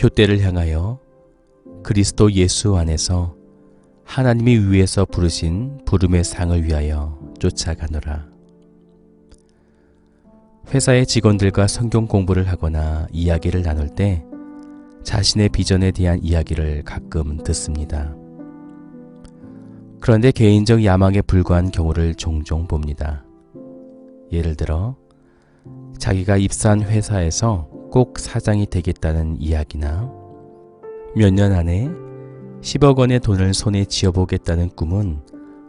표대를 향하여 그리스도 예수 안에서 하나님이 위에서 부르신 부름의 상을 위하여 쫓아가노라. 회사의 직원들과 성경 공부를 하거나 이야기를 나눌 때 자신의 비전에 대한 이야기를 가끔 듣습니다. 그런데 개인적 야망에 불과한 경우를 종종 봅니다. 예를 들어, 자기가 입사한 회사에서 꼭 사장이 되겠다는 이야기나 몇 년 안에 10억 원의 돈을 손에 쥐어보겠다는 꿈은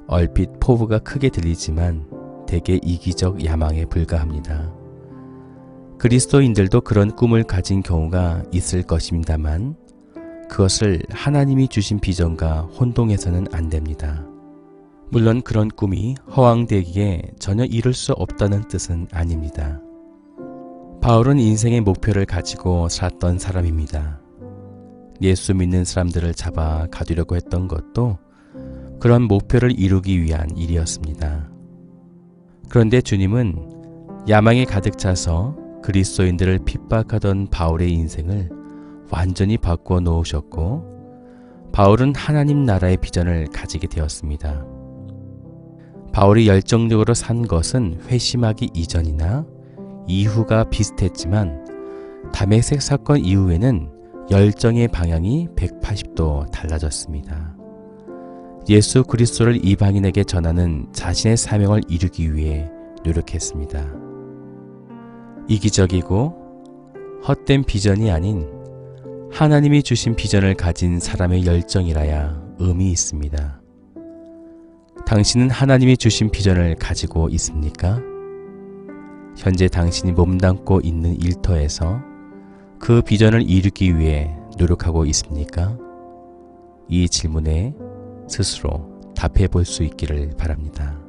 얼핏 포부가 크게 들리지만 대개 이기적 야망에 불과합니다. 그리스도인들도 그런 꿈을 가진 경우가 있을 것입니다만 그것을 하나님이 주신 비전과 혼동해서는 안 됩니다. 물론 그런 꿈이 허황되기에 전혀 이룰 수 없다는 뜻은 아닙니다. 바울은 인생의 목표를 가지고 살았던 사람입니다. 예수 믿는 사람들을 잡아 가두려고 했던 것도 그런 목표를 이루기 위한 일이었습니다. 그런데 주님은 야망에 가득 차서 그리스도인들을 핍박하던 바울의 인생을 완전히 바꾸어 놓으셨고 바울은 하나님 나라의 비전을 가지게 되었습니다. 바울이 열정적으로 산 것은 회심하기 이전이나 이후가 비슷했지만 담에색 사건 이후에는 열정의 방향이 180도 달라졌습니다. 예수 그리스도를 이방인에게 전하는 자신의 사명을 이루기 위해 노력했습니다. 이기적이고 헛된 비전이 아닌 하나님이 주신 비전을 가진 사람의 열정이라야 의미 있습니다. 당신은 하나님이 주신 비전을 가지고 있습니까? 현재 당신이 몸담고 있는 일터에서 그 비전을 이루기 위해 노력하고 있습니까? 이 질문에 스스로 답해 볼 수 있기를 바랍니다.